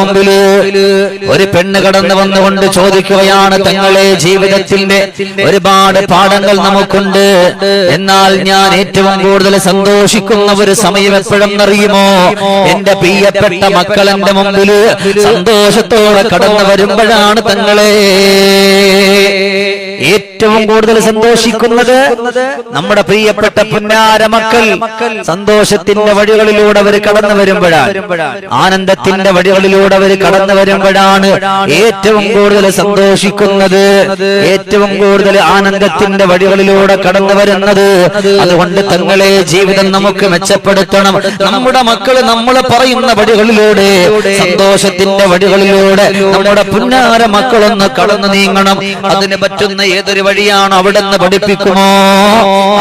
മുമ്പിൽ ഒരു പെണ്ണ് കടന്നു വന്നുകൊണ്ട് ചോദിക്കുകയാണ് തങ്ങളെ ജീവിതത്തിന്റെ ഒരുപാട് പാഠങ്ങൾ നമുക്കുണ്ട്. എന്നാൽ ഞാൻ ഏറ്റവും കൂടുതൽ സന്തോഷിക്കുന്ന ഒരു സമയം എപ്പോഴും അറിയുമോ? എന്റെ പ്രിയപ്പെട്ട മക്കൾ എന്റെ മുമ്പിൽ സന്തോഷത്തോടെ കടന്നു വരുമ്പോഴാണ് തങ്ങളെ. കൂടുതൽ സന്തോഷിക്കുന്നത് നമ്മുടെ പ്രിയപ്പെട്ട പുന്നാര മക്കൾ. സന്തോഷത്തിന്റെ വഴികളിലൂടെ അവർ കടന്നു വരുമ്പോഴാണ്. ആനന്ദത്തിന്റെ വഴികളിലൂടെ അവർ കടന്നു വരുമ്പോഴാണ് ഏറ്റവും കൂടുതൽ സന്തോഷിക്കുന്നത്. ഏറ്റവും കൂടുതൽ ആനന്ദത്തിന്റെ വഴികളിലൂടെ കടന്നു വരുന്നത്. അതുകൊണ്ട് തങ്ങളെ ജീവിതം നമുക്ക് മെച്ചപ്പെടുത്തണം. നമ്മുടെ മക്കൾ നമ്മൾ പറയുന്ന വഴികളിലൂടെ സന്തോഷത്തിന്റെ വഴികളിലൂടെ നമ്മുടെ പുന്നാര മക്കളൊന്ന് കടന്നു നീങ്ങണം. അതിന് പറ്റുന്ന ഏതൊരു വഴിയാണോ അവിടെ നിന്ന് പഠിപ്പിക്കുമോ?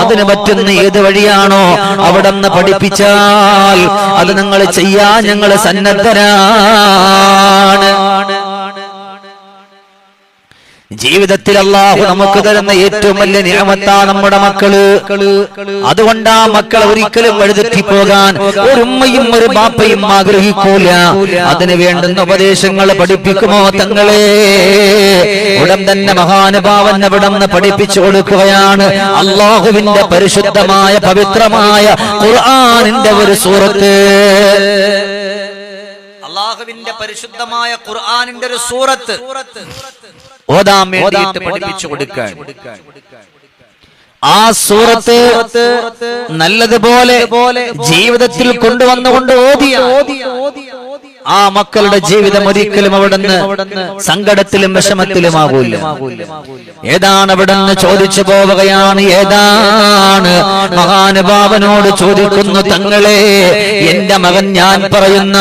അതിന് പറ്റുന്ന ഏത് വഴിയാണോ അവിടെ നിന്ന് പഠിപ്പിച്ചാൽ അത് നിങ്ങൾ ചെയ്യാൻ ഞങ്ങൾ സന്നദ്ധരാണ്. ജീവിതത്തിൽ അള്ളാഹു നമുക്ക് തരുന്ന ഏറ്റവും വലിയ നിയമത്താ നമ്മുടെ മക്കൾ. അതുകൊണ്ട് ആ മക്കളെ ഒരിക്കലും വഴുതെറ്റി പോകാൻ ഒരു ഉമ്മയും ഒരു ബാപ്പയും ആഗ്രഹിക്കൂല. അതിന് വേണ്ടുന്ന ഉപദേശങ്ങൾ പഠിപ്പിക്കുമോ തങ്ങളെ? ഉടൻ തന്നെ മഹാനുഭാവൻ അവിടെ നിന്ന് പഠിപ്പിച്ചു കൊടുക്കുകയാണ്. അള്ളാഹുവിന്റെ പരിശുദ്ധമായ പവിത്രമായ ഖുർആാനിന്റെ ഒരു സൂറത്ത്. അള്ളാഹുവിന്റെ പരിശുദ്ധമായ ഖുർആാനിന്റെ ഒരു സൂറത്ത് ഓതാൻ വേണ്ടിയിട്ട് പഠിപ്പിച്ചു കൊടുക്കാൻ. ആ സൂറത്ത് നല്ലതുപോലെ ജീവിതത്തിൽ കൊണ്ടുവന്നുകൊണ്ട് ഓതിയ ആ മക്കളുടെ ജീവിതം ഒരിക്കലും അവിടുന്ന് സങ്കടത്തിലും വിഷമത്തിലുമാകൂല ഏതാണ് അവിടുന്ന് ചോദിച്ചു പോവുകയാണ്? ഏതാണ് മഹാനുഭാവനോട് ചോദിക്കുന്നു തങ്ങളെ. എന്റെ മകൻ ഞാൻ പറയുന്ന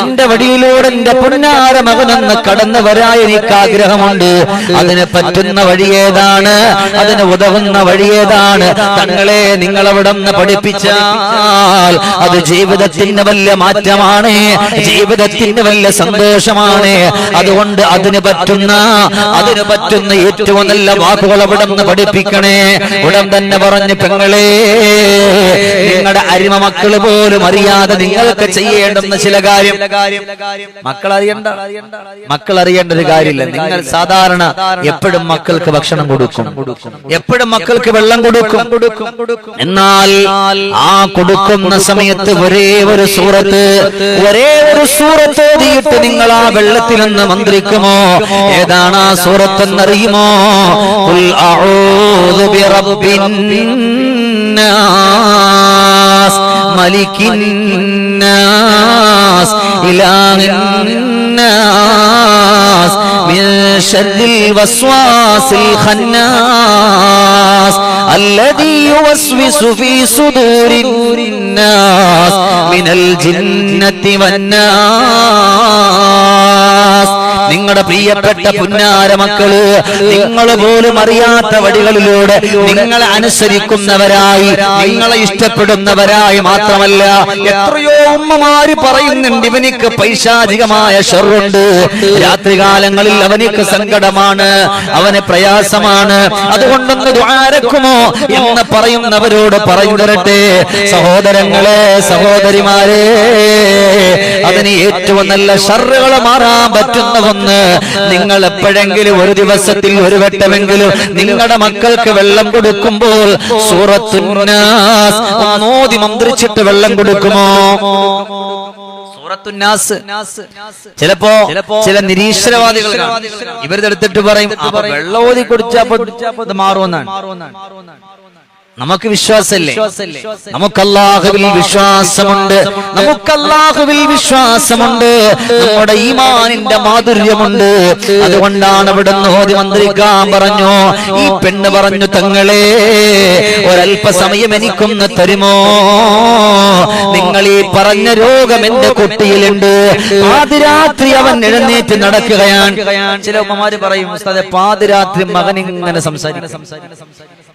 എന്റെ വഴിയിലൂടെ എന്റെ പൊന്നാര മകനെന്ന് കടന്നു വരാൻ എനിക്ക് ആഗ്രഹമുണ്ട്. അതിന് പറ്റുന്ന വഴി ഏതാണ് അതിന് ഉതകുന്ന വഴി ഏതാണ് തങ്ങളെ നിങ്ങൾ അവിടെ നിന്ന് പഠിപ്പിച്ചാൽ അത് ജീവിതത്തിന് വലിയ മാറ്റമാണ്. ജീവിതത്തിന് വല്ല സന്തോഷമാണ്. അതുകൊണ്ട് അതിന് പറ്റുന്ന അതിന് പറ്റുന്ന ഏറ്റവും നല്ല വാക്കുകൾ അവിടെ നിന്ന് പഠിപ്പിക്കണേ. ഉടൻ തന്നെ പറഞ്ഞു പെങ്ങളെ നിങ്ങളുടെ അരിമ മക്കൾ പോലും അറിയാതെ നിങ്ങൾക്ക് ചെയ്യേണ്ടുന്ന ചില കാര്യം. മക്കൾ അറിയണ്ട മക്കൾ അറിയേണ്ട ഒരു കാര്യമില്ല. നിങ്ങൾ സാധാരണ എപ്പോഴും മക്കൾക്ക് ഭക്ഷണം കൊടുക്കും. എപ്പോഴും മക്കൾക്ക് വെള്ളം കൊടുക്കും. എന്നാൽ ആ കൊടുക്കുന്ന സമയത്ത് ഒരേ ഒരു സൂറത്ത് ഒരേ ഒരു സൂറത്ത് ഓതിയിട്ട് നിങ്ങൾ ആ വെള്ളത്തിൽ നിന്ന് മന്ത്രിക്കുമോ? ഏതാണ് ആ സൂറത്ത് എന്നറിയുമോ? ഖുൽ അഊദു ബിറബ്ബിൻ നാസ് മലിക്കിൻ നാസ് മിൻ ശർരിൽ വസ്വാസിൽ ഖന്നാസ്. الذي يوسوس في صدور الناس من الجنة والناس നിങ്ങളുടെ പ്രിയപ്പെട്ട പുന്നാര മക്കൾ നിങ്ങൾ പോലും അറിയാത്ത വഴികളിലൂടെ നിങ്ങളെ അനുസരിക്കുന്നവരായി നിങ്ങളെ ഇഷ്ടപ്പെടുന്നവരായി മാത്രമല്ല എത്രയോ ഉമ്മമാര് പറയുന്നുണ്ട് ഇവനിക്ക് പൈശാചികമായ ഷെറുണ്ട്. രാത്രികാലങ്ങളിൽ അവനിക്ക് സങ്കടമാണ് അവന് പ്രയാസമാണ്. അതുകൊണ്ടൊന്ന് ദ്വാരക്കുമോ എന്ന് പറയുന്നവരോട് പറഞ്ഞു തരട്ടെ. സഹോദരങ്ങളെ സഹോദരിമാരെ അതിന് ഏറ്റവും നല്ല ഷറുകൾ മാറാൻ പറ്റുന്ന ഒന്ന് നിങ്ങൾ എപ്പോഴെങ്കിലും ഒരു ദിവസത്തിൽ ഒരു വട്ടമെങ്കിലും നിങ്ങളുടെ മക്കൾക്ക് വെള്ളം കൊടുക്കുമ്പോൾ സൂറത്തുന്നാസ് മന്ത്രിച്ചിട്ട് വെള്ളം കൊടുക്കുമോ? ചിലപ്പോ ചില നിരീശ്വരവാദികൾ ഇവരുടെ ഇവരിതെടുത്തിട്ട് പറയും വെള്ളം ഓതി കുടിച്ചാ ഇത് മാറുമെന്നാണ്. നമുക്ക് വിശ്വാസമല്ലേ? നമുക്ക് അല്ലാഹുവിൽ വിശ്വാസമുണ്ട്. നമുക്ക് അല്ലാഹുവിൽ വിശ്വാസമുണ്ട്. നമ്മുടെ ഈമാനിന്റെ മാധുര്യമുണ്ട്. അതുകൊണ്ടാണ് അവിടെ ഓതി മന്ത്രിക്കാൻ പറഞ്ഞു. ഈ പെണ്ണ് പറഞ്ഞു തങ്ങളെ ഒരല്പസമയം എനിക്കൊന്ന് തരുമോ? നിങ്ങൾ ഈ പറഞ്ഞ രോഗം എന്റെ കുട്ടിയിലുണ്ട്. പാതിരാത്രി അവൻ എഴുന്നേറ്റ് നടക്കുകയാണ്. ചില ഉമ്മമാര് പറയും പാതിരാത്രി മകൻ ഇങ്ങനെ സംസാരിക്കും.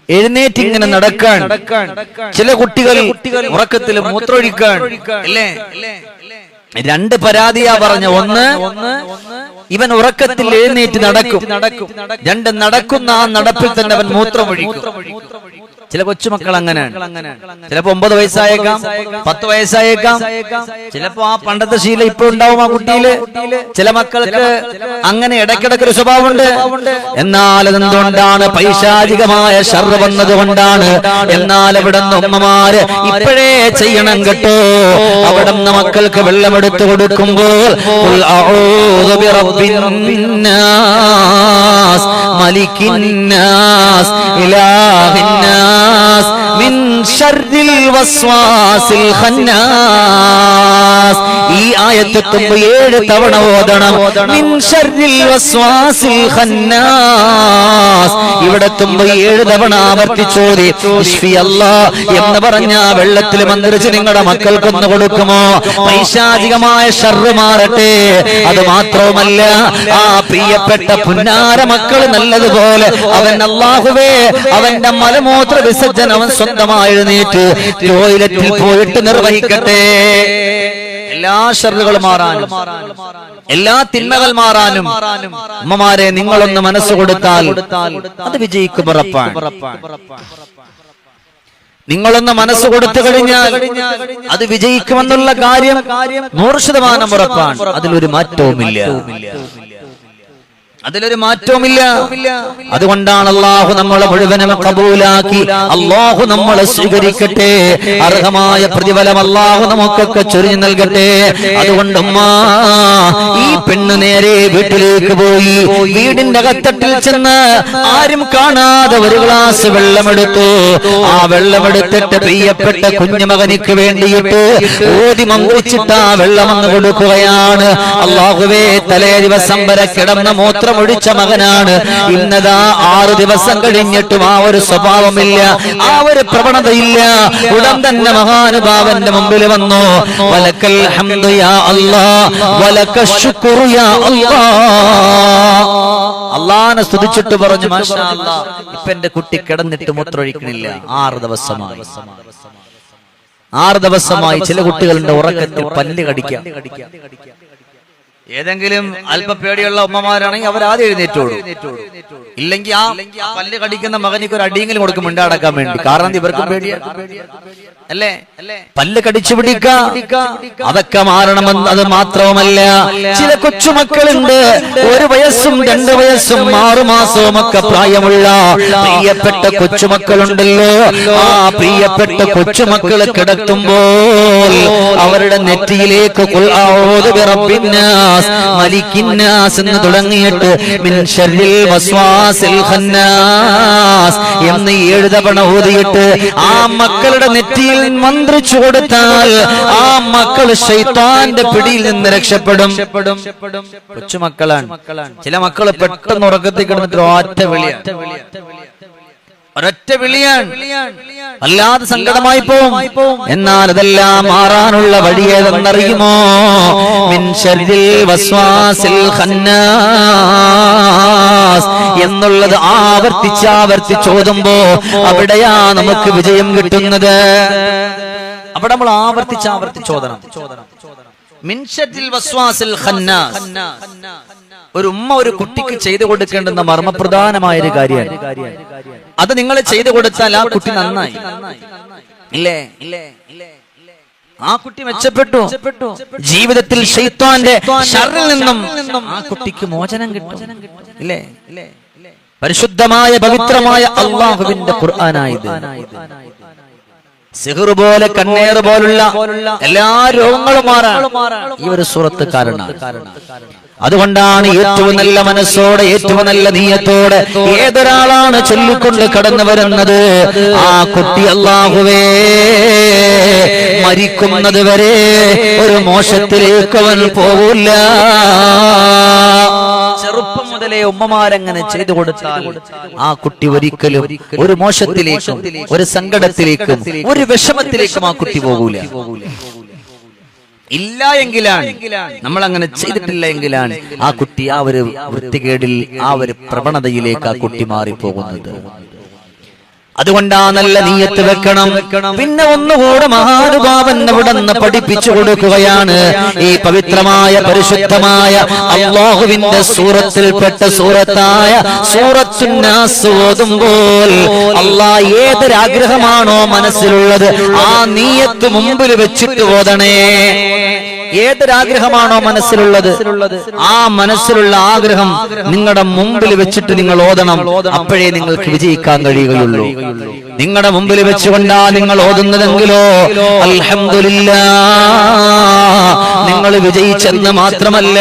എഴുന്നേറ്റ് ഇങ്ങനെ നടക്കാൻ ചില കുട്ടികൾ ഉറക്കത്തിൽ മൂത്രമൊഴിക്കാൻ. അല്ലേ? രണ്ട് പരാതിയാ പറഞ്ഞ ഒന്ന് ഇവൻ ഉറക്കത്തിൽ എഴുന്നേറ്റ് നടക്കും. രണ്ട് നടക്കുന്ന ആ നടപ്പിൽ തന്നെ അവൻ മൂത്രമൊഴിക്കും. ചില കൊച്ചുമക്കൾ അങ്ങനെയാണ്. ചിലപ്പോ ഒമ്പത് വയസ്സായേക്കാം. പത്ത് വയസ്സായേക്കാം. ചിലപ്പോ ആ പണ്ടത്തെ ശീലം ഇപ്പൊ ഉണ്ടാവും ആ കുട്ടിയിൽ. ചില മക്കൾക്ക് അങ്ങനെ ഇടയ്ക്കിടയ്ക്ക് ഒരു സ്വഭാവമുണ്ട്. എന്നാൽ അതെന്തുകൊണ്ടാണ് പൈശാചികമായ ഷർറ് വന്നത് കൊണ്ടാണ് എന്നാൽ ഇവിടെ ഉമ്മമാര് ഇപ്പോഴേ ചെയ്യണം കേട്ടോ. അവിടെ നിന്ന് മക്കൾക്ക് വെള്ളമെടുത്ത് കൊടുക്കുമ്പോൾ "ഖുൽ അഊദു ബിറബ്ബിന്നാസ്, മലിക്കിന്നാസ്, ഇലാഹിന്നാസ്, മിൻ വസ്വാസിൽ ഖന്നാസ്." ഈ ആയത്തെത്തുമ്പോ ഏഴ് തവണ ഓതണം. മിൻ ഷർരിൽ വസ്വാസിൽ ഖന്നാസ്. ഇവിടെ എത്തുമ്പോ ഏഴ് തവണ ആവർത്തിച്ചോതി. ഇഷ്ഫി അല്ലാ എന്ന് പറഞ്ഞ വെള്ളത്തിൽ മന്ത്രിച്ച് നിങ്ങളുടെ മക്കൾക്കൊന്ന് കൊടുക്കുമോ? പൈശാചികമായ ഷർറ് മാറട്ടെ. അത് മാത്രവുമല്ല ആ പ്രിയപ്പെട്ട പുന്നാര മക്കൾ നല്ലതുപോലെ അവൻ അള്ളാഹുവേ അവന്റെ മലമൂത്ര വിസർജനം അവൻ സ്വന്തമായി എഴുന്നേറ്റ്. ടോയ്ലറ്റിൽ പോയിട്ട് നിർവഹിക്കട്ടെ. എല്ലാ ഷർറുകളും മാറാനും എല്ലാ തിന്മകൾ മാറാനും അമ്മമാരെ നിങ്ങളൊന്ന് മനസ്സ് കൊടുത്താൽ അത് വിജയിക്കും ഉറപ്പാണ് നിങ്ങളൊന്ന് മനസ്സ് കൊടുത്തു കഴിഞ്ഞാൽ അത് വിജയിക്കുമെന്നുള്ള കാര്യം നൂറ് ശതമാനം ഉറപ്പാണ്. അതിലൊരു മാറ്റവുമില്ല. അതിലൊരു മാറ്റവുമില്ല. അതുകൊണ്ടാണ് അള്ളാഹു നമ്മളെ മുഴുവനും കബൂലാക്കി. അള്ളാഹു നമ്മളെ സ്വീകരിക്കട്ടെ. അർഹമായ പ്രതിഫലം അള്ളാഹു നമുക്കൊക്കെ ചൊരിഞ്ഞു നൽകട്ടെ. അതുകൊണ്ട് ഈ പെണ്ണ് നേരെ വീട്ടിലേക്ക് പോയി. വീടിന്റെ അകത്തട്ടിൽ ചെന്ന് ആരും കാണാതെ ഒരു ഗ്ലാസ് വെള്ളമെടുത്തു. ആ വെള്ളമെടുത്തിട്ട് പ്രിയപ്പെട്ട കുഞ്ഞുമകനിക്ക് വേണ്ടിയിട്ട് ഓതി മന്ത്രിച്ചിട്ട് ആ വെള്ളം അന്ന് കൊടുക്കുകയാണ്. അള്ളാഹുവേ തലേ ദിവസം വരെ കിടന്ന മൂത്രമൊഴിച്ച മകനാണ്. ഇന്നതാ ആറ് ദിവസം കഴിഞ്ഞിട്ടും ആ ഒരു സ്വഭാവമില്ല. ആ ഒരു പ്രവണതയില്ല. ഉടൻ തന്നെ മഹാനുഭാവന്റെ മുമ്പിൽ വന്നു. വലക്കൽ അള്ളാനെ സ്തുതിച്ചിട്ട് പറഞ്ഞു ഇപ്പൊ എന്റെ കുട്ടി കിടന്നിട്ട് മൂത്രമൊഴിക്കണില്ല. ആറ് ദിവസമായി. ആറ് ദിവസമായി ചില കുട്ടികളുടെ ഉറക്കത്തിൽ പല്ല് കടിക്കാം. ഏതെങ്കിലും അല്പ പേടിയുള്ള ഉമ്മമാരാണെങ്കിൽ അവർ ആദ്യം എഴുന്നേറ്റോളൂ ഇല്ലെങ്കിൽ ആ ആ പല്ല് കടിക്കുന്ന മകനിക്ക് ഒരു അടിയെങ്കിലും കൊടുക്കും മിണ്ടാടക്കാൻ വേണ്ടി. കാരണം ഇവർക്കും പേടിയാണ് അല്ലേ? പല്ല് കടിച്ചു പിടിക്ക. അതൊക്കെ മാറണമെന്ന് അത് മാത്രവുമല്ല ചില കൊച്ചുമക്കളുണ്ട്. ഒരു വയസ്സും രണ്ട് വയസ്സും ആറു മാസവും ഒക്കെ പ്രായമുള്ള പ്രിയപ്പെട്ട കൊച്ചുമക്കളുണ്ടല്ലോ. ആ പ്രിയപ്പെട്ട കൊച്ചുമക്കൾ കിടത്തുമ്പോൾ അവരുടെ നെറ്റിയിലേക്ക് മലിക്കിന്നാസ് എന്ന് തുടങ്ങിയിട്ട് എന്ന് എഴുതപണ ഊതിയിട്ട് ഓതിയിട്ട് ആ മക്കളുടെ നെറ്റിയിൽ മന്ത്രിച്ചു കൊടുത്താൽ ആ മക്കൾ ശൈത്താന്റെ പിടിയിൽ നിന്ന് രക്ഷപ്പെടും. കൊച്ചുമക്കളാണ്. ചില മക്കൾ പെട്ടെന്ന് ഉറക്കത്തിൽ കിടന്നിട്ട് ഒറ്റ വിളിയാണ് ഒരൊറ്റ വിളിയാണ്. അല്ലാതെ സങ്കടമായി പോവും എന്നാൽ അതെല്ലാം മാറാനുള്ള വഴി ഏതെന്നറിയുമോ? മിൻ ശർരിൽ വസ്വാസിൽ ഖന്നാസ് എന്നുള്ളത് ആവർത്തിച്ചാവർത്തിച്ചോതുമ്പോ അവിടെയാ നമുക്ക് വിജയം കിട്ടുന്നത്. അവിടെ നമ്മൾ ആവർത്തിച്ച് ചോദനം ഓതണം. മിൻ ശർരിൽ വസ്വാസിൽ ഖന്നാസ്. ഒരു ഉമ്മ ഒരു കുട്ടിക്ക് ചെയ്തു കൊടുക്കേണ്ടുന്ന മർമ്മപ്രധാനമായ ഒരു കാര്യമാണ്. അത് നിങ്ങൾ ചെയ്തു കൊടുത്താൽ ആ കുട്ടി നന്നായി. ഇല്ലേ? ഇല്ലേ? ആ കുട്ടി മെച്ചപ്പെട്ടു. ജീവിതത്തിൽ ഷെയ്ത്താന്റെ ഷറിൽ നിന്നും ആ കുട്ടിക്ക് മോചനം കിട്ടും. ഇല്ലേ? പരിശുദ്ധമായ പവിത്രമായ അള്ളാഹുവിന്റെ ഖുർആനായത് സിഹർ പോലെ കണ്ണേർ പോലുള്ള എല്ലാ രോഗങ്ങളും മാറാൻ ഈ ഒരു സൂറത്ത് കാരണം അതുകൊണ്ടാണ് ഏറ്റവും നല്ല മനസ്സോടെ ഏറ്റവും നല്ല നീയത്തോടെ ഏതൊരാളാണ് ചൊല്ലിക്കൊണ്ട് കടന്നു വരുന്നത് ആ കുട്ടി അള്ളാഹുവേ മരിക്കുന്നത് വരെ ഒരു മോശത്തിലേക്ക് അവൻ പോകില്ല ചെറുപ്പം മുതലേ ഉമ്മമാരങ്ങനെ ചെയ്തു കൊടുത്താൽ ആ കുട്ടി ഒരിക്കലും ഒരു മോശത്തിലേക്കും ഒരു സങ്കടത്തിലേക്കും ഒരു വിഷമത്തിലേക്കും ആ കുട്ടി പോകൂല. ഇല്ല എങ്കിലാണ്. നമ്മൾ അങ്ങനെ ചെയ്തിട്ടില്ല എങ്കിലാണ്. ആ കുട്ടി ആ ഒരു വൃത്തികേടിൽ ആ ഒരു പ്രവണതയിലേക്ക് ആ കുട്ടി മാറിപ്പോകുന്നത്. അതുകൊണ്ട് നല്ല നീയത്ത് വെക്കണം. പിന്നെ ഒന്നുകൂടെ മഹാനുഭാവൻ അവിടെ നിന്ന് പഠിപ്പിച്ചു കൊടുക്കുകയാണ്. ഈ പവിത്രമായ പരിശുദ്ധമായ അള്ളാഹുവിന്റെ സൂറത്തിൽപ്പെട്ട സൂറത്തായ സൂറത്തുന്നാസ് ഓതുമ്പോൾ അള്ളാഹ് ഏതൊരാഗ്രഹമാണോ മനസ്സിലുള്ളത്? ആ നീയത്ത് മുമ്പിൽ വെച്ചിട്ട് ഓതണേ. ഏതൊരാഗ്രഹമാണോ മനസ്സിലുള്ളത്? ആ മനസ്സിലുള്ള ആഗ്രഹം നിങ്ങളുടെ മുമ്പിൽ വെച്ചിട്ട് നിങ്ങൾ ഓതണം. അപ്പോഴേ നിങ്ങൾക്ക് വിജയിക്കാൻ കഴിയുകയുള്ളൂ. നിങ്ങളുടെ മുമ്പിൽ വെച്ചുകൊണ്ടാ നിങ്ങൾ ഓതുന്നതെങ്കിലോ? അൽഹംദുലില്ലാ. നിങ്ങൾ വിജയിച്ചെന്ന് മാത്രമല്ല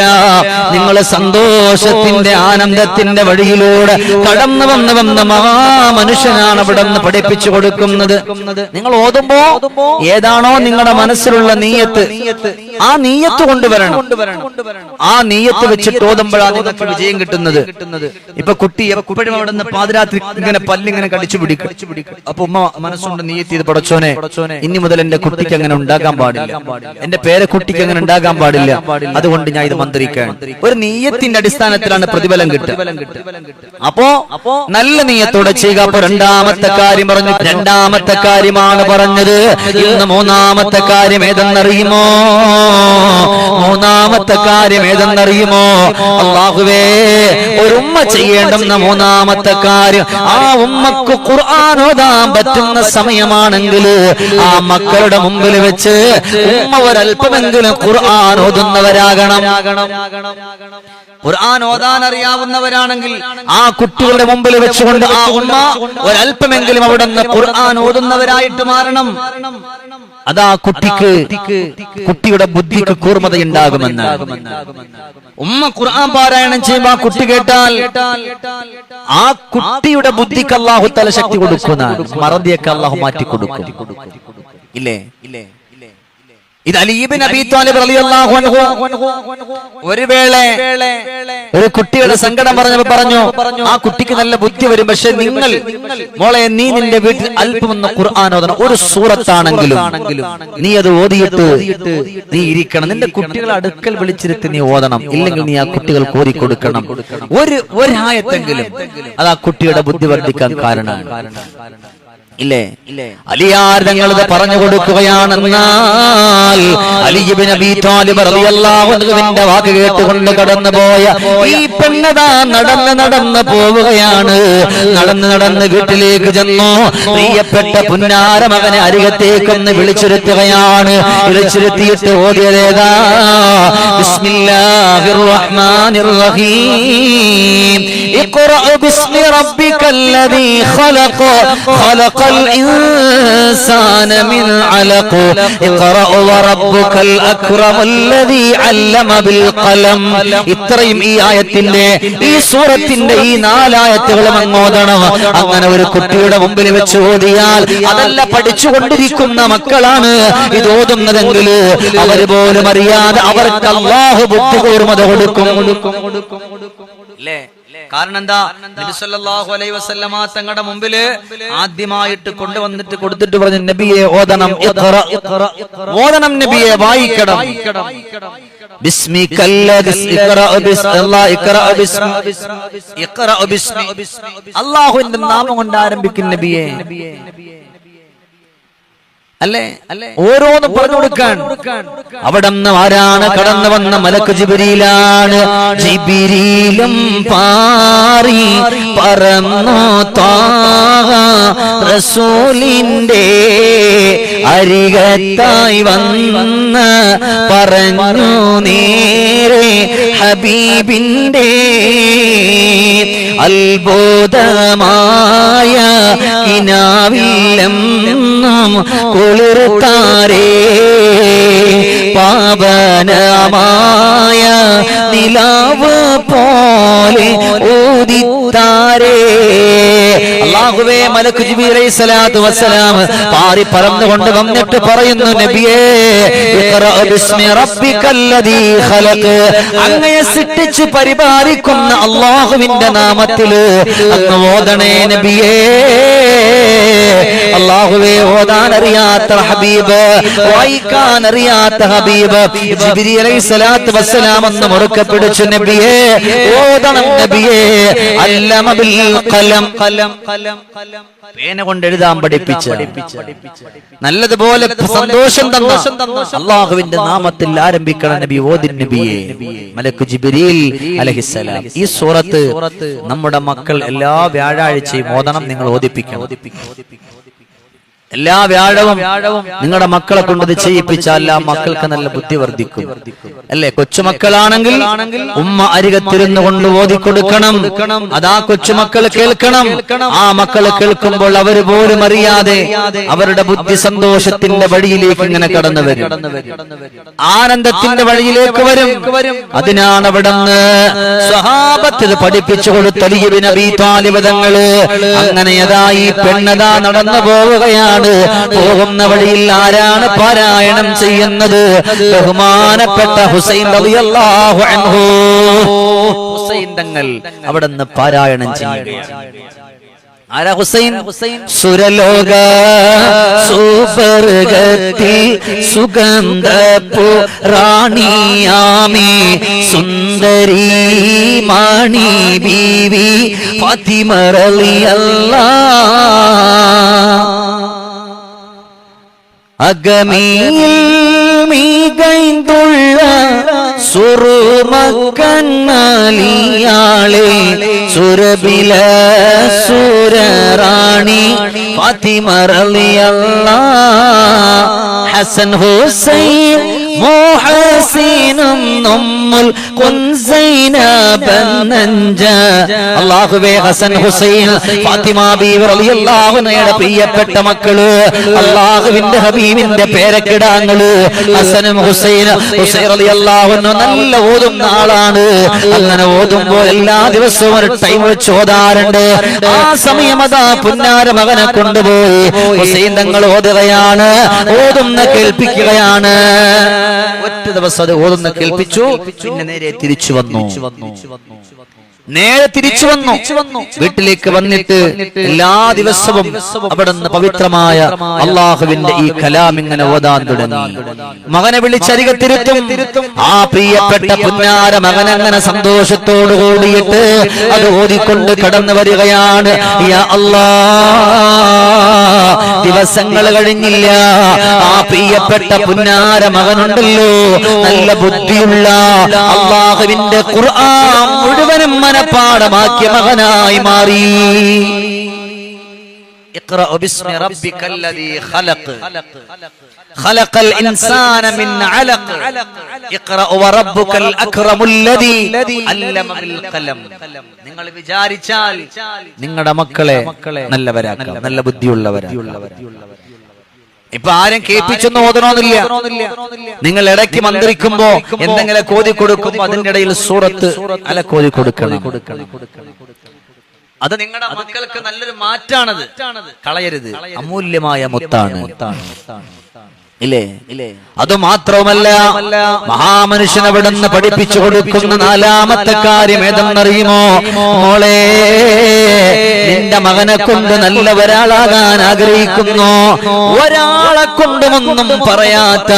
നിങ്ങൾ സന്തോഷത്തിന്റെ ആനന്ദത്തിന്റെ വഴിയിലൂടെ കടന്നു വന്ന് വന്ന മഹാമനുഷ്യനാണ് അവിടെ നിന്ന് പഠിപ്പിച്ചു കൊടുക്കുന്നത്. നിങ്ങൾ ഓതുമ്പോ ഏതാണോ നിങ്ങളുടെ മനസ്സിലുള്ള നീയത്ത്. ആ നീയത്ത് കൊണ്ടുവരണം. ആ നീയത്ത് വെച്ചിട്ട് ഓതുമ്പോഴാണ് നിങ്ങൾക്ക് വിജയം കിട്ടുന്നത്. ഇപ്പൊ കുട്ടി എപ്പോഴും അവിടെ നിന്ന് പാതിരാത്രി ഇങ്ങനെ പല്ലിങ്ങനെ കടിച്ചു പിടിക്കും. അപ്പൊ ഉമ്മ മനസ്സുകൊണ്ട് നീയത്ത് ഇത് പടച്ചോനെ ഇനി മുതൽ എന്റെ കുട്ടിക്ക് അങ്ങനെ ഉണ്ടാകാൻ പാടില്ല. എന്റെ പേരെ കുട്ടിക്ക് അങ്ങനെ ഉണ്ടാകാൻ പാടില്ല. അതുകൊണ്ട് ഞാൻ ഇത് മന്ത്രിക്കാൻ ഒരു നീയത്തിന്റെ അടിസ്ഥാനത്തിലാണ് പ്രതിഫലം കിട്ടുക. അപ്പോ നല്ല നീയത്തോടെ ചെയ്യുക. അപ്പൊ രണ്ടാമത്തെ കാര്യം പറഞ്ഞു. രണ്ടാമത്തെ കാര്യമാണ് പറഞ്ഞത്. ഇന്ന് മൂന്നാമത്തെ കാര്യം ഏതെന്നറിയുമോ? മൂന്നാമത്തെ കാര്യം ഏതെന്നറിയുമോ? അള്ളാഹുവേ ഒരു ഉമ്മ ചെയ്യേണ്ടുന്ന മൂന്നാമത്തെ കാര്യം ആ ഉമ്മക്ക് ഖുർആൻ ഓതാൻ പറ്റുന്ന സമയമാണെങ്കിൽ ആ മക്കളുടെ മുമ്പിൽ വെച്ച് ഉമ്മ ഒരല്പമെങ്കിലും ഖുർആൻ ഓതുന്നവരാകണം. ഖുർആൻ ഓതാൻ അറിയാവുന്നവരാണെങ്കിൽ ആ കുട്ടികളുടെ മുമ്പിൽ വെച്ചുകൊണ്ട് ആ ഉമ്മ ഒരല്പമെങ്കിലും അവിടെ നിന്ന് ഖുർആൻ ഓതുന്നവരായിട്ട് മാറണം. അതാ കുട്ടിക്ക് കുട്ടിയുടെ ബുദ്ധിക്ക് കൂർമ്മതയുണ്ടാകുമെന്ന് ഉമ്മ ഖുർആൻ പാരായണം ചെയ്യുമ്പോ ആ കുട്ടി കേട്ടാൽ ആ കുട്ടിയുടെ ബുദ്ധിക്ക് അള്ളാഹു തല ശക്തി കൊടുക്കുന്ന മറതിയൊക്കെ അള്ളാഹു മാറ്റി കൊടുക്കും ഇല്ലേ? ഇല്ലേ? ഇത് അലീബിൻ അബി താലിബ് റളിയല്ലാഹു അൻഹു ഒരു വേള ഒരു കുട്ടിയുടെ സങ്കടം പറഞ്ഞപ്പോ പറഞ്ഞു ആ കുട്ടിക്ക് നല്ല ബുദ്ധി വരും പക്ഷെ നിങ്ങൾ മോളെ നീ നിന്റെ വീട്ടിൽ അല്പമെന്ന് ഖുർആൻ ഓതണം. ഒരു സൂറത്താണെങ്കിലും നീ അത് ഓതിയിട്ട് നീ ഇരിക്കണം. നിന്റെ കുട്ടികളെ അടുക്കൽ വിളിച്ചിരുത്തി നീ ഓതണം. ഇല്ലെങ്കിൽ നീ ആ കുട്ടികൾ കോരി കൊടുക്കണം. ഒരു ഒരായത്തെങ്കിലും അത് ആ കുട്ടിയുടെ ബുദ്ധി വർദ്ധിക്കാൻ കാരണമാണ്. ഇല്ലേ? അലിയാർ ഞങ്ങളത് പറഞ്ഞു കൊടുക്കുകയാണെന്നാൽ അലിബിൻ അബി താലിബ് റളിയല്ലാഹു അൻഹുവിന്റെ വാക്ക് കേട്ടുകൊണ്ട് കടന്നുപോയ ഈ പെണ്ണതാ നടന്ന് നടന്ന് പോവുകയാണ്. നടന്ന് നടന്ന് വീട്ടിലേക്ക് ചെന്നു. പ്രിയപ്പെട്ട പുന്നാര മകനെ അരികത്തേക്കൊന്ന് വിളിച്ചിരുത്തുകയാണ്. വിളിച്ചിരുത്തിയിട്ട് ഓതിയതേതാ? ബിസ്മില്ലാഹിർ റഹ്മാനിർ റഹീം. ഇഖ്റഅ ബിസ്മി റബ്ബിക്കല്ലദീ ഖലഖ. ഖലഖ خلق الإنسان من علق اقرأ وربك الأكرم الذي علم بالقلم ഇത്രയും ഈ ആയത്തിന്റെ ഈ സൂറത്തിന്റെ ഈ നാലായത്തുകളും അങ്ങോതണം അങ്ങനെ ഒരു കുട്ടിയുടെ മുമ്പിൽ വെച്ച് ഓതിയാൽ അതല്ല പഠിച്ചുകൊണ്ടിരിക്കുന്ന മക്കളാണ് ഇത് ഓതുന്നതെങ്കിൽ അവർ പോലും അറിയാതെ അവർക്ക് അള്ളാഹു ബുദ്ധി കൂർമത കൊടുക്കും അല്ലേ കാരണം എന്താ സല്ലല്ലാഹു അലൈഹി വസല്ലമ തങ്ങളുടെ മുമ്പിൽ ആദ്യമായിട്ട് കൊണ്ടുവന്നിട്ട് കൊടുത്തിട്ട് പറഞ്ഞു നബിയെ ഓതണം ഓതണം നബിയെ വായിക്കണം. അള്ളാഹുവിന്റെ നാമം കൊണ്ട് ആരംഭിക്കുന്ന നബിയെ. അല്ലേ? അല്ലേ? ഓരോന്ന് പറഞ്ഞു കൊടുക്കാൻ. അവിടെ ആരാണ് കടന്നു വന്ന മലക്ക് ജിബിരിയിലാണ്. ജിബിരിയിലും പാറി പറന്നു താസൂലിന്റെ റസൂലിന്റെ അരികത്തായി വന്ന് പറഞ്ഞു നേരെ ഹബീബിന്റെ അത്ഭുതമായ കിനാവില്ലെന്നും കുളിർത്താരേ പാവനമായ നിലാവ് പോലെ ഊതിത്താരേ. അള്ളാഹുവേ മലക്ക് ജിബി അലൈഹി സ്വലാത്തു വസ്സലാം പാറി പറന്നുകൊണ്ട് വന്നിട്ട് പറയുന്നു നബിയേ ബിസ്മി റബ്ബിക്കല്ലദീ ഖലഖ്. അങ്ങയെ സൃഷ്ടിച്ച് പരിപാലിക്കുന്ന അള്ളാഹുവിന്റെ നാമത്തിൽ അങ്ങ് ഓതണേ നബിയേ അള്ളാഹുവേ ഓതാൻ അറിയാത്ത ഹബീബ് വായിക്കാൻ അറിയാത്ത ഹബീബ് ജിബിരി അലൈഹി സ്വലാത്തു വസ്സലാം എന്ന് മുറുക്കെ പിടിച്ചു ഓതണം നബിയേ അല്ലമ ബിൽ ഖലം. പേന കൊണ്ട് എഴുതാൻ പഠിപ്പിച്ച നല്ലതുപോലെ സന്തോഷം തന്ന അള്ളാഹുവിന്റെ നാമത്തിൽ ആരംഭിക്കണം നബി ഓദിൻ നബിയെ മലക്കു ജിബിരിൽ അലഹിസലാം ഈ സൂറത്ത് നമ്മുടെ മക്കൾ എല്ലാ വ്യാഴാഴ്ചയും ഓതണം നിങ്ങൾ ഓദിപ്പിക്കണം എല്ലാ വ്യാഴവും നിങ്ങളുടെ മക്കളെ കൊണ്ട് ഇത് ചെയ്യിപ്പിച്ചാൽ ആ മക്കൾക്ക് നല്ല ബുദ്ധി വർദ്ധിക്കും. അല്ലെ? കൊച്ചുമക്കളാണെങ്കിൽ ഉമ്മ അരികത്തിരുന്നു കൊണ്ട് ഓതിക്കൊടുക്കണം അതാ കൊച്ചുമക്കൾ കേൾക്കണം. ആ മക്കൾ കേൾക്കുമ്പോൾ അവർ പോലും അറിയാതെ അവരുടെ ബുദ്ധി സന്തോഷത്തിന്റെ വഴിയിലേക്ക് ഇങ്ങനെ കടന്നു വരും. ആനന്ദത്തിന്റെ വഴിയിലേക്ക് വരും. അതിനാണ് അവിടുന്ന് സ്വഹാബത്ത് പഠിപ്പിച്ചു കൊടുത്ത അങ്ങനെ അതാ ഈ പെണ്ണതാ നടന്നു പോവുകയാണ്. പോകുന്ന വഴിയിൽ ആരാണ് പാരായണം ചെയ്യുന്നത്? ബഹുമാനപ്പെട്ട ഹുസൈൻ അൻഹു. ഹുസൈൻ തങ്ങൾ അവിടെ നിന്ന് പാരായണം ചെയ്യുകയാണ് ആരാ ഹുസൈൻ? സുരലോക സൂപർഗത്തിൽ സുഗന്ധപ്പു റാണിയാമി സുന്ദരി മാണി ബീവി ഫാത്തിമറളിയല്ല അകമിയിൽ മീകൈന്തുള്ള സുറുമക്കണ്ണാലിയാളെ സുരബില സുരറാണി ഫാത്തിമറളിയല്ല. ഹസൻ ഹുസൈൻ മോഹസീനും നമ്മൾ കൊൻസൈനബന്നഞ്ച അല്ലാഹുവേ ഹസൻ ഹുസൈൻ ഫാത്തിമ ബീവി റളിയല്ലാഹു പ്രിയപ്പെട്ട മക്കൾ അള്ളാഹുവിന്റെ ഹബീബിന്റെ പേരക്കിടാങ്ങൾ ഹസനും ഹുസൈൻ ഹുസൈൻ അലി അൻഹു നല്ല ഓതുന്ന ആളാണ്. അങ്ങനെ ഓതുമ്പോൾ എല്ലാ ദിവസവും ഒരു ടൈം വെച്ച് ആ സമയം അതാ പുന്നാര മകനെ കൊണ്ടുപോയി. ഹുസൈൻ തങ്ങൾ ഓതുകയാണ് ഓതുന്ന കേൾപ്പിക്കുകയാണ്. ഒറ്റ ദിവസം അത് ഓതുന്ന കേൾപ്പിച്ചു പിന്നെ നേരെ തിരിച്ചു. വന്നു. നേരെ തിരിച്ചു വന്നു. വീട്ടിലേക്ക് വന്നിട്ട് എല്ലാ ദിവസവും അവിടെ നിന്ന് പവിത്രമായ അള്ളാഹുവിന്റെ ഈ കലാം ഇങ്ങനെ ഓതാൻ തുടങ്ങി. മകനെ വിളിച്ചരികത്തിരുത്തും ആ പ്രിയപ്പെട്ട പുന്നാര മകൻ അങ്ങനെ സന്തോഷത്തോട് കൂടിയിട്ട് അത് ഓതിക്കൊണ്ട് കടന്നു വരികയാണ്. യാ അല്ലാ. ദിവസങ്ങൾ കഴിഞ്ഞില്ല. ആ പ്രിയപ്പെട്ട പുന്നാര മകനുണ്ടല്ലോ. നല്ല ബുദ്ധിയുള്ള അള്ളാഹുവിന്റെ ഖുർആൻ മുഴുവനും മനപ്പാടമാക്കിയ മകനായി മാറി. اقرأ باسم ربك الذي خلق خلق الإنسان من علق اقرأ وربك الأكرم الذي علم بالقلم നിങ്ങൾ വിചാരിച്ചാൽ നിങ്ങളുടെ മക്കളെ നല്ലവരാക്കാം നല്ല ബുദ്ധിയുള്ളവരാക്കാം ഇപ്പൊ ആരും കേൾപ്പിച്ചൊന്നും ഓതണമെന്നില്ല നിങ്ങൾ ഇടയ്ക്ക് മന്ത്രിക്കുമ്പോ എന്തെങ്കിലും കോതി കൊടുക്കുമ്പോ അതിന്റെ ഇടയിൽ സൂറത്ത് അല കോതി കൊടുക്കണം അത് നിങ്ങളുടെ മക്കൾക്ക് നല്ലൊരു മാറ്റാണത്. കളയരുത്. അമൂല്യമായ മുത്താണ്. ഇല്ലേ ഇല്ലേ? അത് മാത്രവുമല്ല മഹാമനുഷ്യൻ അവിടുന്ന് പഠിപ്പിച്ചു കൊടുക്കുന്ന നാലാമത്തെ കാര്യം ഏതെന്നറിയുമോ? മോളെ നിന്റെ മകനെ കൊണ്ട് നല്ല ഒരാളാകാൻ ആഗ്രഹിക്കുന്നു. ഒരാളെ കൊണ്ടുമൊന്നും പറയാത്ത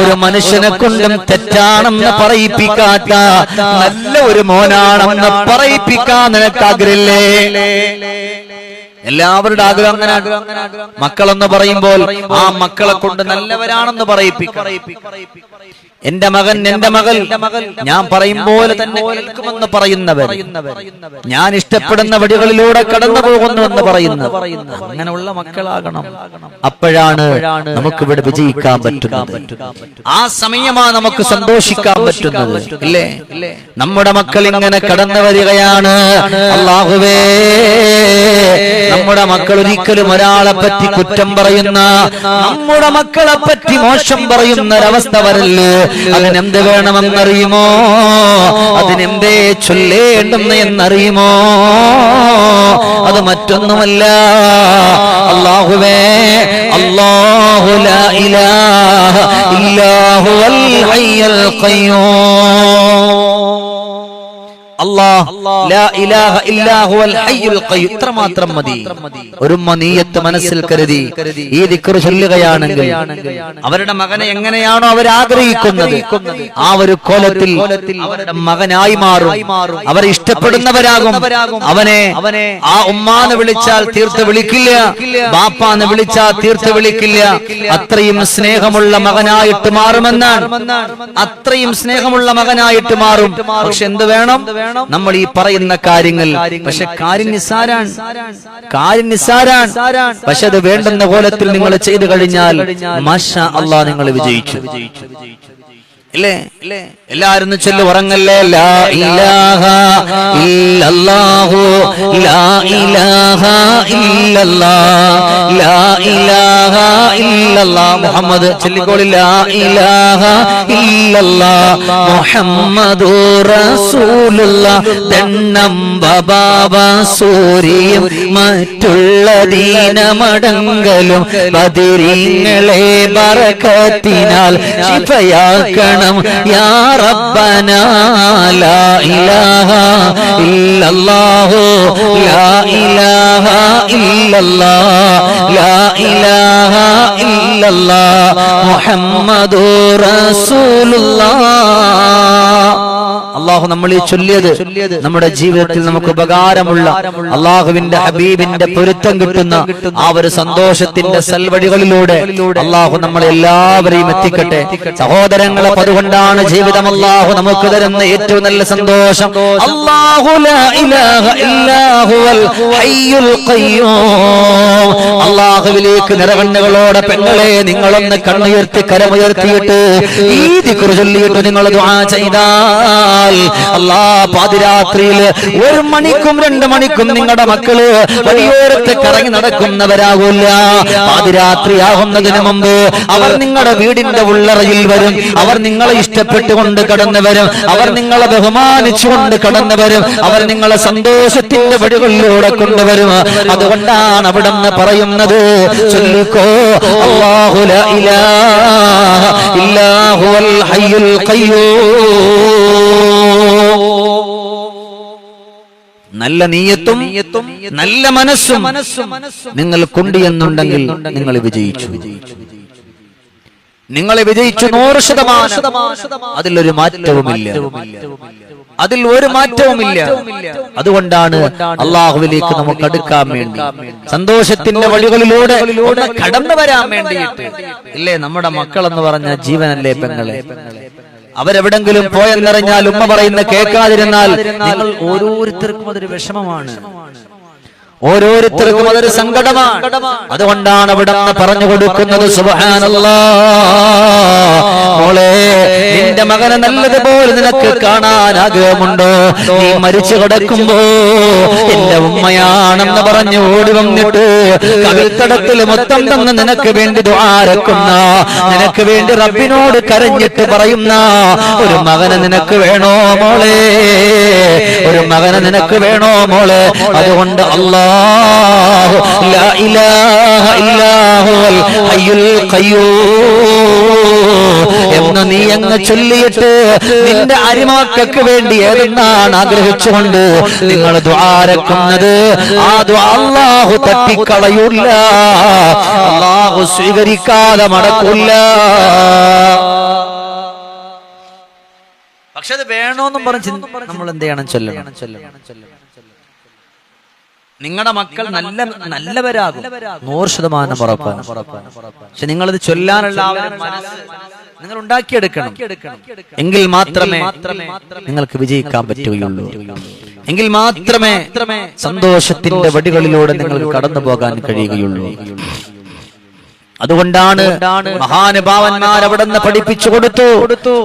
ഒരു മനുഷ്യനെ കൊണ്ടും തെറ്റാണെന്ന് പറയിപ്പിക്കാത്ത നല്ല ഒരു മോനാണെന്ന് പറയിപ്പിക്കാൻ നിനക്ക് ആഗ്രഹില്ലേ? എല്ലാവരുടെ ആഗ്രഹം അങ്ങനെ മക്കളെന്ന് പറയുമ്പോൾ ആ മക്കളെ കൊണ്ട് നല്ലവരാണെന്ന് എന്റെ മകൻ എന്റെ മകൾ ഞാൻ പറയും പോലെ തന്നെ കേൾക്കുമെന്ന് പറയുന്നവർ. ഞാൻ ഇഷ്ടപ്പെടുന്ന വഴികളിലൂടെ കടന്നു പോകുന്നുവെന്ന് പറയുന്നു. അങ്ങനെയുള്ള മക്കളാകണം. അപ്പോഴാണ് നമുക്ക് ഇവിടെ വിജയിക്കാൻ പറ്റുന്നത്. ആ സമയമാണ് നമുക്ക് സന്തോഷിക്കാൻ പറ്റുന്നത്. ഇല്ലേ? നമ്മുടെ മക്കൾ ഇങ്ങനെ കടന്നു വരികയാണ്. അള്ളാഹുവേ നമ്മുടെ മക്കൾ ഒരിക്കലും ഒരാളെ പറ്റി കുറ്റം പറയുന്ന നമ്മുടെ മക്കളെ പറ്റി മോശം പറയുന്ന ഒരവസ്ഥ വരല്ലേ അതിനെന്ത് വേണമെന്നറിയുമോ? അതിനെന്തേ ചൊല്ലേണ്ടെന്ന് എന്നറിയുമോ? അത് മറ്റൊന്നുമല്ല. അള്ളാഹുവേ അല്ലാഹു ലാ ഇലാഹ ഇല്ലാ ഹുവൽ ഹയ്യൽ ഖയ്യൂം. ഇത്രമാത്രം മതി. ഒരു നീയത്ത് മനസ്സിൽ കരുതി ഈ ദിക്ർ ചൊല്ലുകയാണെങ്കിൽ അവരുടെ മകനെ എങ്ങനെയാണോ അവർ ആഗ്രഹിക്കുന്നത്? ആ ഒരു കോലത്തിൽ അവരുടെ മകനായി മാറും. അവർ ഇഷ്ടപ്പെടുന്നവരാകും. അവനെ അവനെ ആ ഉമ്മാന്ന് വിളിച്ചാൽ തീർത്ത് വിളിക്കില്ല. ബാപ്പാന്ന് വിളിച്ചാൽ തീർത്ത് വിളിക്കില്ല. അത്രയും സ്നേഹമുള്ള മകനായിട്ട് മാറുമെന്നാണ്. അത്രയും സ്നേഹമുള്ള മകനായിട്ട് മാറും. പക്ഷെ എന്ത് വേണം? നമ്മൾ ഈ പറയുന്ന കാര്യങ്ങൾ പക്ഷെ കാര്യം നിസ്സാരാണ്. കാര്യം നിസ്സാരാണ്. പക്ഷെ അത് വേണ്ടുന്ന കോലത്തിൽ നിങ്ങൾ ചെയ്തു കഴിഞ്ഞാൽ മാഷ അള്ളാഹ് നിങ്ങൾ വിജയിച്ചു. ഇല്ലേ? എല്ലാരും ചെല്ല് ഉറങ്ങല്ലേ? ലാ ഇലാഹ ഇല്ലല്ലാഹു. ലാ ഇലാഹ ഇല്ലല്ലാ ലാ ഇലാഹ ഇല്ലല്ലാ മുഹമ്മദ് ചെല്ലിക്കോളി. ലാ ഇലാഹ ഇല്ലല്ലാ റസൂലുള്ള. ദണ്ണം ബബാബ സൂരിയും മറ്റുള്ള ദീനമടങ്കലും ബദിരിങ്ങളെ ബറക്കത്തിനാൽ ശിഫയാക്കണം. യാ റബ്ബന ലാ ഇലാഹ ഇല്ലല്ലാഹു ലാ ഇലാഹ ഇല്ലല്ലാഹ് ലാ ഇലാഹ ഇല്ലല്ലാഹ് മുഹമ്മദു റസൂലുള്ളാഹ് അള്ളാഹു നമ്മൾ ഈ ചൊല്ലിയത് നമ്മുടെ ജീവിതത്തിൽ നമുക്ക് ഉപകാരമുള്ള അള്ളാഹുവിന്റെ ഹബീബിന്റെ പൊരുത്തം കിട്ടുന്ന ആ ഒരു സന്തോഷത്തിന്റെ സൽവഴികളിലൂടെ അള്ളാഹു നമ്മൾ എല്ലാവരെയും എത്തിക്കട്ടെ. സഹോദരങ്ങളെ അതുകൊണ്ടാണ് ജീവിതം അള്ളാഹു നമുക്ക് തരുന്ന ഏറ്റവും നല്ല സന്തോഷം. അള്ളാഹുവിലേക്ക് നിറവണ്ണുകളോടെ പെങ്ങളെ നിങ്ങളൊന്ന് കണ്ണുയർത്തി കരമുയർത്തിയിട്ട് ഈ ദിക്റ് ചൊല്ലിയിട്ട് നിങ്ങൾ ദുആ പാതിരാത്രിയിൽ ഒരു മണിക്കും രണ്ട് മണിക്കും നിങ്ങളുടെ മക്കൾ വഴിയോരത്ത് കറങ്ങി നടക്കുന്നവരാകൂല പാതിരാത്രിയാകുന്നതിന് മുമ്പ് അവർ നിങ്ങളുടെ വീടിന്റെ ഉള്ളറയിൽ വരും. അവർ നിങ്ങളെ ഇഷ്ടപ്പെട്ടുകൊണ്ട് കടന്നു വരും. അവർ നിങ്ങളെ ബഹുമാനിച്ചുകൊണ്ട് കടന്നു വരും. അവർ നിങ്ങളെ സന്തോഷത്തിന്റെ വഴികളിലൂടെ കൊണ്ടുവരും. അതുകൊണ്ടാണ് അവിടെ നിന്ന് പറയുന്നത്. ചൊല്ലിക്കോ അല്ലാഹു ലാ ഇലാഹ ഇല്ലാ ഹയ്യുൽ ഖയ്യൂം. നല്ല നീയത്തും നല്ല മനസ്സും മനസ്സും നിങ്ങൾ കൊണ്ടു എന്നുണ്ടെങ്കിൽ നിങ്ങൾ വിജയിച്ചു. നിങ്ങളെ വിജയിച്ചു നൂറ് ശതമാനം. അതിലൊരു മാറ്റവുമില്ല. അതിൽ ഒരു മാറ്റവുമില്ല. അതുകൊണ്ടാണ് അള്ളാഹുവിലേക്ക് നമുക്ക് അടുക്കാൻ വേണ്ടി സന്തോഷത്തിന്റെ വഴികളിലൂടെ കടന്നു വരാൻ വേണ്ടിയിട്ട്. ഇല്ലേ നമ്മുടെ മക്കൾ എന്ന് പറഞ്ഞ ജീവനല്ലേ പെങ്ങളെ? അവരെവിടെങ്കിലും പോയെന്നറിഞ്ഞാൽ ഉമ്മ പറയുന്ന കേൾക്കാതിരുന്നാൽ നിങ്ങൾ ഓരോരുത്തർക്കും അതൊരു വിഷമമാണ്. ഓരോരുത്തർക്കും അതൊരു സങ്കടമാണ്. അതുകൊണ്ടാണ് അവിടെ നിന്ന് പറഞ്ഞു കൊടുക്കുന്നത് മോളെ നിന്റെ മകനെ നല്ലതുപോലെ നിനക്ക് കാണാൻ ആഗ്രഹമുണ്ടോ? നീ മരിച്ചു കിടക്കുമ്പോ എന്റെ ഉമ്മയാണെന്ന് പറഞ്ഞു ഓടി വന്നിട്ട് കവിൽത്തടത്തിൽ മൊത്തം തന്ന് നിനക്ക് വേണ്ടി ദ്വാരക്കുന്ന നിനക്ക് വേണ്ടി റബ്ബിനോട് കരഞ്ഞിട്ട് പറയുന്ന ഒരു മകനെ നിനക്ക് വേണോ മോളെ? ഒരു മകനെ നിനക്ക് വേണോ മോളെ? അതുകൊണ്ട് അല്ലാഹു ലാ ഇലാഹ ഇല്ലാ ഹുവൽ ഹയ്യുൽ ഖയ്യൂം എന്ന് നീ അങ്ങ് ചൊല്ലിയിട്ട് നിന്റെ അരിമാക്കൾക്ക് വേണ്ടി ഏതെന്നാണ് ആഗ്രഹിച്ചുകൊണ്ട് നിങ്ങൾ ദ്വാരക്കുന്നത് ആ ദ്വാ അല്ലാഹു തട്ടിക്കളയൂല്ല അല്ലാഹു സ്വീകരിക്കാതെ മടക്കൂല്ല പക്ഷെ അത് വേണോന്നും പറഞ്ഞ് നമ്മൾ എന്ത് ചെയ്യണം? ചൊല്ലണം. നിങ്ങളുടെ മക്കൾ നല്ല നല്ലവരാകും. നൂറ് ശതമാനം ഉറപ്പാണ്. പക്ഷെ നിങ്ങളത് ചൊല്ലാനുള്ള നിങ്ങൾ ഉണ്ടാക്കിയെടുക്കണം. എങ്കിൽ മാത്രമേ നിങ്ങൾക്ക് വിജയിക്കാൻ പറ്റുകയുള്ളൂ. എങ്കിൽ മാത്രമേ സന്തോഷത്തിന്റെ വടികളിലൂടെ നിങ്ങൾക്ക് കടന്നു പോകാൻ കഴിയുകയുള്ളൂ. അതുകൊണ്ടാണ് മഹാനുഭാവന്മാർ അവിടെ നിന്ന് പഠിപ്പിച്ചു കൊടുത്തു.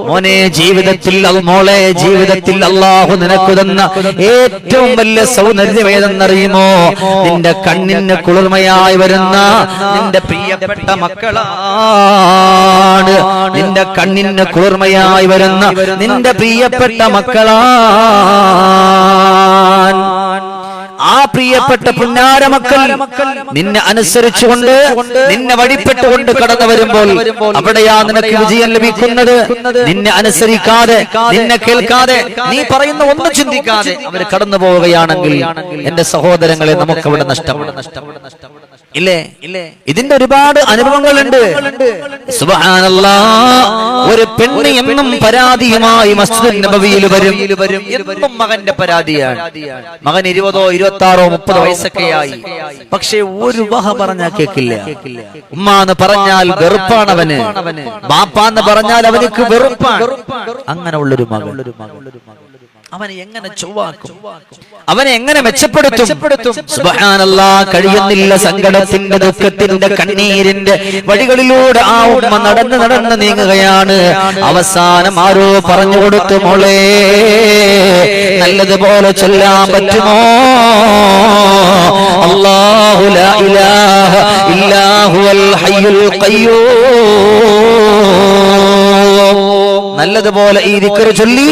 മോനെ ജീവിതത്തിൽ മോളെ ജീവിതത്തിൽ അള്ളാഹു നിനക്ക് തന്ന ഏറ്റവും വലിയ സൗന്ദര്യം ഏതെന്നറിയുമോ നിന്റെ കണ്ണിന് കുളിർമയായി വരുന്ന നിന്റെ പ്രിയപ്പെട്ട മക്കളാണ്. നിന്റെ കണ്ണിന് കുളിർമയായി വരുന്ന നിന്റെ പ്രിയപ്പെട്ട മക്കളാണ്. ആ പ്രിയപ്പെട്ട പുന്നാര മക്കൾ നിന്നെ അനുസരിച്ചുകൊണ്ട് നിന്നെ വഴിപ്പെട്ടുകൊണ്ട് കടന്നു വരുമ്പോൾ അവിടെയാ നിനക്ക് വിജയം ലഭിക്കുന്നത്. നിന്നെ അനുസരിക്കാതെ നിന്നെ കേൾക്കാതെ നീ പറയുന്ന ഒന്നും ചിന്തിക്കാതെ അവർ കടന്നു പോവുകയാണെങ്കിൽ എന്റെ സഹോദരങ്ങളെ നമുക്ക് അവിടെ നഷ്ടപ്പെടും ഇല്ലേ ഇല്ലേ? ഇതിന്റെ ഒരുപാട് അനുഭവങ്ങളുണ്ട്. ഒരു പെണ്ണ് എന്നും പരാതിയുമായി മസ്ജിദ് നബവിയിൽ വരും. എന്നും മകന്റെ പരാതിയാണ്. മകൻ ഇരുപതോ ഇരുപത്തി ആറോ മുപ്പതോ വയസ്സൊക്കെയായി. പക്ഷെ ഒരു വഹ പറഞ്ഞാൽ കേൾക്കില്ല ഉമ്മാന്ന് പറഞ്ഞാൽ വെറുപ്പാണ് അവന് ബാപ്പാന്ന് പറഞ്ഞാൽ അവനക്ക് വെറുപ്പാണ്. അങ്ങനെ ഉള്ളൊരു മകൻ. അവനെ എങ്ങനെ ചൊവ്വാക്കും? അവനെ എങ്ങനെ മെച്ചപ്പെടുത്തും? കഴിയുന്നില്ല സങ്കടത്തിന്റെ ദുഃഖത്തിന്റെ കണ്ണീരിന്റെ വഴികളിലൂടെ ആ ഉമ്മ നടന്ന് നടന്ന് നീങ്ങുകയാണ്. അവസാനം ആരോ പറഞ്ഞു കൊടുത്തു മോളെ നല്ലതുപോലെ ചൊല്ലാൻ പറ്റുമോ? അല്ലാഹു ലാ ഇലാഹ ഇല്ലാഹുവൽ ഹയ്യുൽ ഖയ്യൂം. നല്ലതുപോലെ ഈ ദിക്കറ് ചൊല്ലി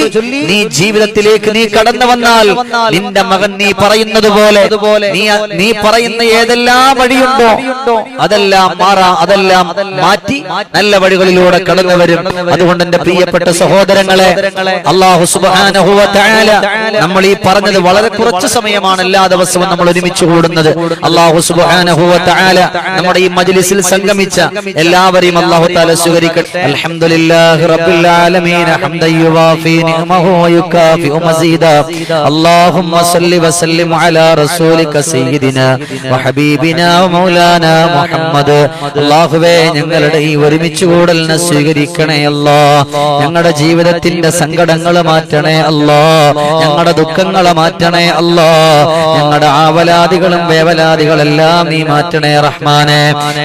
നീ ജീവിതത്തിലേക്ക് നീ കടന്നു വന്നാൽ നിന്റെ മകൻ നീ പറയുന്നത് പോലെ നീ പറയുന്ന ഏതെല്ലാം വഴിയുണ്ടോ അതെല്ലാം മാറാ അതെല്ലാം മാറ്റി നല്ല വഴികളിലൂടെ കടന്നു വരും അതുകൊണ്ട് എന്റെ പ്രിയപ്പെട്ട സഹോദരങ്ങളെ അള്ളാഹു സുബ്ഹാനഹു തആല നമ്മൾ ഈ പറഞ്ഞത് വളരെ കുറച്ച് സമയമാണ് എല്ലാ ദിവസവും നമ്മൾ ഒരുമിച്ച് കൂടുന്നത്. അള്ളാഹു സുബ്ഹാനഹു തആല നമ്മുടെ ഈ മജ്ലിസിൽ സംഗമിച്ച എല്ലാവരെയും അള്ളാഹു താല സ്വീകരിക്കട്ടെ. അൽഹംദുലില്ലാഹി റബ്ബിൽ ആലമീൻ ഹംദൻ യുവാഫി നിഅമഹു വയുകാഫി മസീദാ اللهم صل وسلم على رسولك سيدنا وحبيبنا ومولانا മുഹമ്മദ് അല്ലാഹുവേ ഞങ്ങളുടെ ഈ ഒരുമിച്ച് കൂടലിനെ സ്വീകരിക്കണേ അല്ലാ ഞങ്ങളുടെ ജീവിതത്തിന്റെ സങ്കടങ്ങൾ മാറ്റണേ അല്ലാ ഞങ്ങളുടെ ദുഃഖങ്ങളെ മാറ്റണേ അല്ലാ ഞങ്ങളുടെ ആവലാദികളും വേവലാദികളെല്ലാം നീ മാറ്റണേ റഹ്മാനെ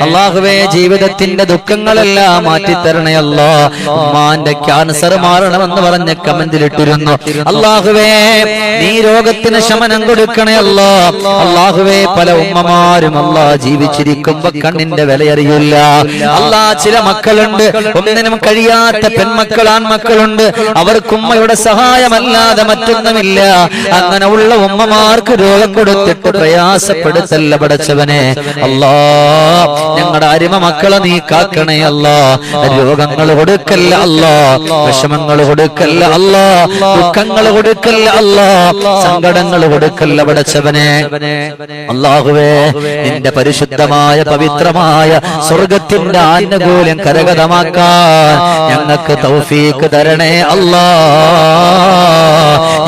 അള്ളാഹുവേ ജീവിതത്തിന്റെ ദുഃഖങ്ങളെല്ലാം മാറ്റിത്തരണേ അല്ലാ ഉമ്മാന്റെ ക്യാൻസർ മാറണമെന്ന് പറഞ്ഞ കമന്റിലിട്ടിരുന്നു. അള്ളാഹുവേ നീ രോഗത്തിന് ശമനം കൊടുക്കണേ അല്ലാ അള്ളാഹുവേ പല ഉമ്മമാരും അല്ലാ ജീവിച്ചിരിക്കുമ്പോ കണ്ണിന്റെ വിലയറിയില്ല. അല്ലാ ചില മക്കളുണ്ട്. ഒന്നിനും കഴിയാത്ത പെൺമക്കൾ ആൺമക്കളുണ്ട്. അവർക്ക് ഉമ്മയുടെ സഹായമല്ലാതെ മറ്റൊന്നുമില്ല. അങ്ങനെ ഉള്ള ഉമ്മമാർക്ക് രോഗം കൊടുത്തിട്ട് പ്രയാസപ്പെടുത്തല്ല പടച്ചവനെ. അല്ലാ ഞങ്ങളുടെ അരിമ മക്കളെ നീ കാക്കണേ അല്ലാ രോഗങ്ങൾ കൊടുക്കല്ല അല്ലാ വിഷമങ്ങൾ കൊടുക്കല്ല അല്ലാ ദുഃഖങ്ങൾ കൊടുക്കല്ല അല്ലാ സങ്കടങ്ങൾ കൊടുക്കല്ല പടച്ചവനെ. അള്ളാഹുവേ നിന്റെ പരിശുദ്ധമായ പവിത്രമായ സ്വർഗത്തിന്റെ ആനുകൂല്യം കരകതമാക്കാൻ ഞങ്ങൾക്ക് തൗഫീക്ക് തരണേ അല്ലാ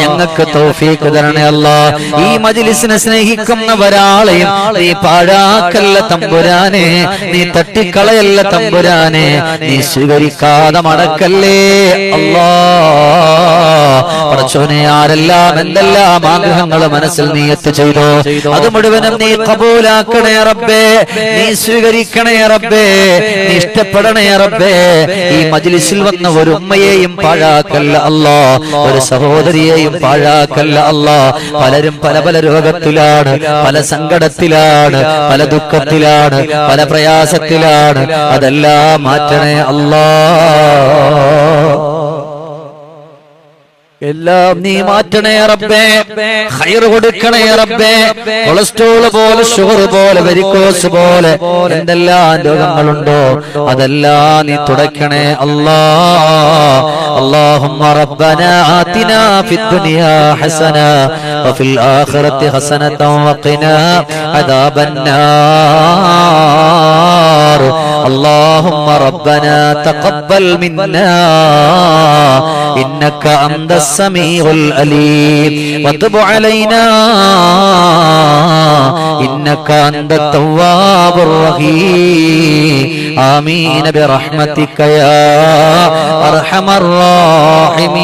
ഞങ്ങൾക്ക് തൗഫീക്ക് തരണേ അല്ലാ ഈ മജിലിസിനെ സ്നേഹിക്കുന്നവരാളെയും നീ പാഴാക്കല്ല തമ്പുരാനെ. നീ തട്ടിക്കളയല്ല തമ്പുരാനെ. നീ സ്വീകരിക്കാതെ മടക്കല്ലേ? അല്ലാ പടച്ചോനെ ആരെല്ലാം എന്തെല്ലാം ആഗ്രഹങ്ങൾ മനസ്സിൽ നീ എത്തി ചെയ്തോ അത് മുഴുവനും നീ കബൂലാക്കണേ റബ്ബേ. നീ സ്വീകരിക്കണേ റബ്ബേ. നീ ഇഷ്ടപ്പെടണേ റബ്ബേ. ഈ മജ്ലിസിൽ വന്ന ഒരു ഉമ്മയെയും പാഴാക്കല്ല അല്ലാ ഒരു സഹോദരിയെയും പാഴാക്കല്ല അല്ലാ പലരും പല പല രോഗത്തിലാണ് പല സങ്കടത്തിലാണ് പല ദുഃഖത്തിലാണ് പല പ്രയാസത്തിലാണ്. അതെല്ലാം മാറ്റണേ അല്ലാ എല്ലാം നീ മാറ്റണേ റബ്ബേ ഹൈർ കൊടുക്കണേ റബ്ബേ കൊളസ്ട്രോൾ പോലെ ഷുഗർ പോലെ വെരിക്കോസ് പോലെ എന്തെല്ലാം രോഗങ്ങളുണ്ടോ അതെല്ലാം നീ തുടയ്ക്കണേ അല്ലാ اللهم ربنا آتنا في الدنيا حسنة وفي الآخرة حسنة وقنا عذاب النار اللهم ربنا تقبل منا إنك أنت السميع العليم وتب علينا إنك أنت التواب الرحيم آمين برحمتك يا أرحم الراحمين